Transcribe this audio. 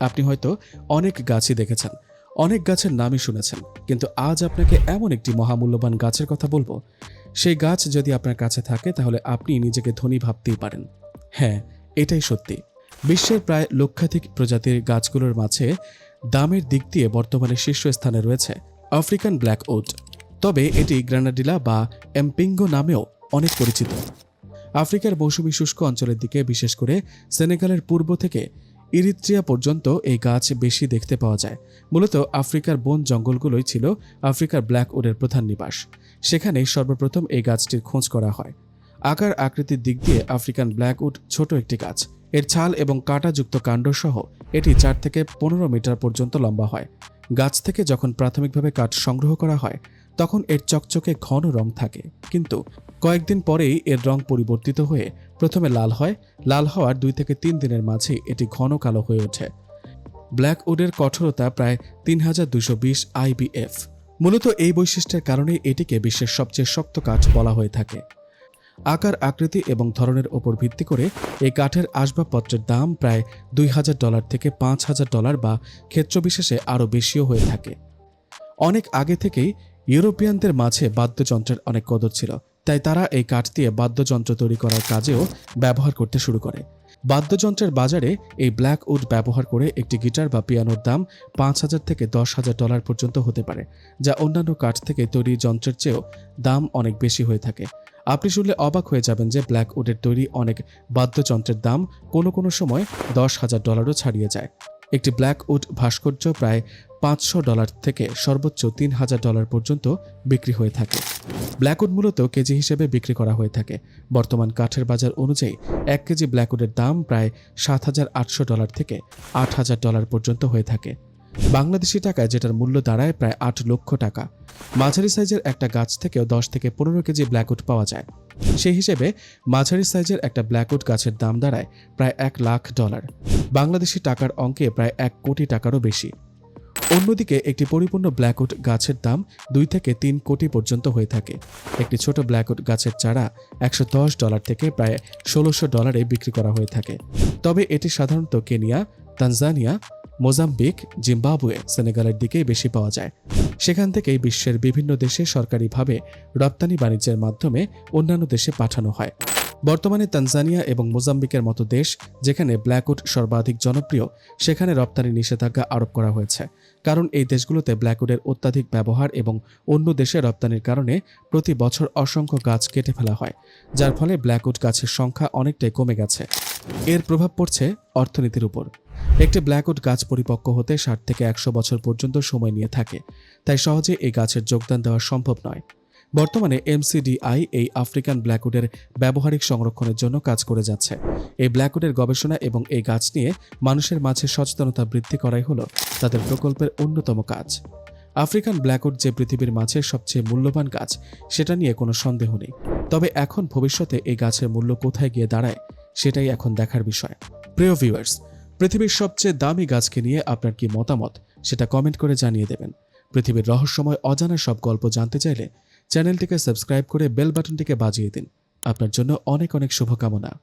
আপনি হয়তো অনেক গাছই দেখেছেন, অনেক গাছের নামই শুনেছেন, কিন্তু আজ আপনাকে এমন একটি মহামূল্যবান গাছের কথা বলব। সেই গাছ যদি আপনার কাছে থাকে, তাহলে আপনি নিজেকে ধনী ভাবতেই পারেন। হ্যাঁ এটাই সত্যি। বিশ্বের প্রায় লক্ষাধিক প্রজাতির গাছগুলোর মাঝে দামের দিক দিয়ে বর্তমানে শীর্ষস্থানে রয়েছে আফ্রিকান ব্ল্যাক ওড তবে এটি গ্রানাডিলা বা এমপিঙ্গো নামেও অনেক পরিচিত। আফ্রিকার মৌসুমী শুষ্ক অঞ্চলের দিকে, বিশেষ করে সেনেগালের পূর্ব থেকে ইরিত্রিয়া পর্যন্ত এই গাছ বেশি দেখতে পাওয়া যায়। মূলত আফ্রিকার বন জঙ্গলগুলোই ছিল আফ্রিকার ব্ল্যাক উডের প্রধান নিবাস। সেখানেই সর্বপ্রথম এই গাছটির খোঁজ করা হয়। আকার আকৃতির দিক দিয়ে আফ্রিকান ব্ল্যাক উড ছোট একটি গাছ। এর ছাল এবং কাঁটাযুক্ত কাণ্ড সহ এটি চার থেকে পনেরো মিটার পর্যন্ত লম্বা হয়। গাছ থেকে যখন প্রাথমিকভাবে কাঠ সংগ্রহ করা হয় তখন এর চকচকে ঘন রং থাকে। কিন্তু কয়েকদিন পরেই এর রং পরিবর্তিত হয়ে প্রথমে লাল হয়। লাল হওয়ার দুই থেকে তিন দিনের মাঝেই এটি ঘন কালো হয়ে ওঠে। ব্ল্যাক উডের কঠোরতা প্রায় তিন হাজার দুশো বিশ আইবিএফ মূলত এই বৈশিষ্ট্যের কারণে এটিকে বিশ্বের সবচেয়ে শক্ত কাঠ বলা হয়ে থাকে। আকার, আকৃতি এবং ধরনের ওপর ভিত্তি করে এই কাঠের আসবাবপত্রের দাম প্রায় দুই হাজার ডলার থেকে পাঁচ হাজার ডলার বা ক্ষেত্রবিশেষে আরও বেশিও হয়ে থাকে। অনেক আগে থেকেই ইউরোপিয়ানদের মাঝে বাদ্যযন্ত্রের অনেক কদর ছিল, তাই তারা এই কাঠ দিয়ে বাদ্যযন্ত্র তৈরি করার কাজেও ব্যবহার করতে শুরু করে। বাদ্যযন্ত্রের বাজারে এই ব্ল্যাক উড ব্যবহার করে একটি গিটার বা পিয়ানোর দাম পাঁচ হাজার থেকে দশ হাজার ডলার পর্যন্ত হতে পারে, যা অন্যান্য কাঠ থেকে তৈরি যন্ত্রের চেয়েও দাম অনেক বেশি হয়ে থাকে। আপনি শুনলে অবাক হয়ে যাবেন যে ব্ল্যাক উডের তৈরি অনেক বাদ্যযন্ত্রের দাম কোনো কোনো সময় দশ হাজার ডলারও ছাড়িয়ে যায়। একটি ব্ল্যাক উড ভাস্কর্য প্রায় পাঁচশো ডলার থেকে সর্বোচ্চ তিন হাজার ডলার পর্যন্ত বিক্রি হয়ে থাকে। ব্ল্যাকউড মূলত কেজি হিসেবে বিক্রি করা হয়ে থাকে। বর্তমান কাঠের বাজার অনুযায়ী এক কেজি ব্ল্যাকউডের দাম প্রায় সাত হাজার আটশো ডলার থেকে আট হাজার ডলার পর্যন্ত হয়ে থাকে। বাংলাদেশি টাকায় যেটার মূল্য দাঁড়ায় প্রায় আট লক্ষ টাকা। মাঝারি সাইজের একটা গাছ থেকেও দশ থেকে পনেরো কেজি ব্ল্যাকউড পাওয়া যায়। সেই হিসেবে মাঝারি সাইজের একটা ব্ল্যাকউড গাছের দাম দাঁড়ায় প্রায় এক লাখ ডলার। বাংলাদেশি টাকার অঙ্কে প্রায় এক কোটি টাকারও বেশি। অন্যদিকে একটি পরিপূর্ণ ব্ল্যাকউড গাছের দাম দুই থেকে তিন কোটি পর্যন্ত হয়ে থাকে। একটি ছোট ব্ল্যাকউড গাছের চারা একশো দশ ডলার থেকে প্রায় ষোলোশো ডলারে বিক্রি করা হয়ে থাকে। তবে এটি সাধারণত কেনিয়া, তানজানিয়া মোজাম্বিক, জিম্বাবুয়ে, সেনেগালের দিকেই বেশি পাওয়া যায়। সেখান থেকেই বিশ্বের বিভিন্ন দেশে সরকারিভাবে রপ্তানি বাণিজ্যের মাধ্যমে অন্যান্য দেশে পাঠানো হয়। বর্তমানে তানজানিয়া এবং মোজাম্বিকের মতো দেশ, যেখানে ব্ল্যাকউড সর্বাধিক জনপ্রিয়, সেখানে রপ্তানি নিষেধাজ্ঞা আরোপ করা হয়েছে। কারণ এই দেশগুলোতে ব্ল্যাকউডের অত্যাধিক ব্যবহার এবং অন্য দেশে রপ্তানির কারণে প্রতি বছর অসংখ্য গাছ কেটে ফেলা হয়, যার ফলে ব্ল্যাকউড গাছের সংখ্যা অনেকটাই কমে গেছে। এর প্রভাব পড়ছে অর্থনীতির উপর। একটি ব্ল্যাকউড গাছ পরিপক্ক হতে ষাট থেকে একশো বছর পর্যন্ত সময় নিয়ে থাকে, তাই সহজে এই গাছের যোগদান দেওয়া সম্ভব নয়। বর্তমানে এমসিডিআই এই আফ্রিকান ব্ল্যাকউডের ব্যবহারিক সংরক্ষণের জন্য কাজ করে যাচ্ছে। এই ব্ল্যাকউডের গবেষণা এবং এই গাছ নিয়ে মানুষের মাঝে সচেতনতা বৃদ্ধি করাই হলো তাদের প্রকল্পের অন্যতম কাজ। আফ্রিকান ব্ল্যাকউড যে পৃথিবীর মাঝে সবচেয়ে মূল্যবান গাছ, সেটা নিয়ে কোনো সন্দেহ নেই। তবে এখন ভবিষ্যতে এই গাছের মূল্য কোথায় গিয়ে দাঁড়ায়, সেটাই এখন দেখার বিষয়। প্রিয় ভিউয়ার্স পৃথিবীর সবচেয়ে দামি গাছকে নিয়ে আপনার কি মতামত? সেটা কমেন্ট করে জানিয়ে দেবেন। পৃথিবীর রহস্যময়, অজানা সব গল্প জানতে চাইলে চ্যানেলটিকে সাবস্ক্রাইব করে বেল বাটনটিকে বাজিয়ে দিন। আপনার জন্য অনেক অনেক শুভকামনা।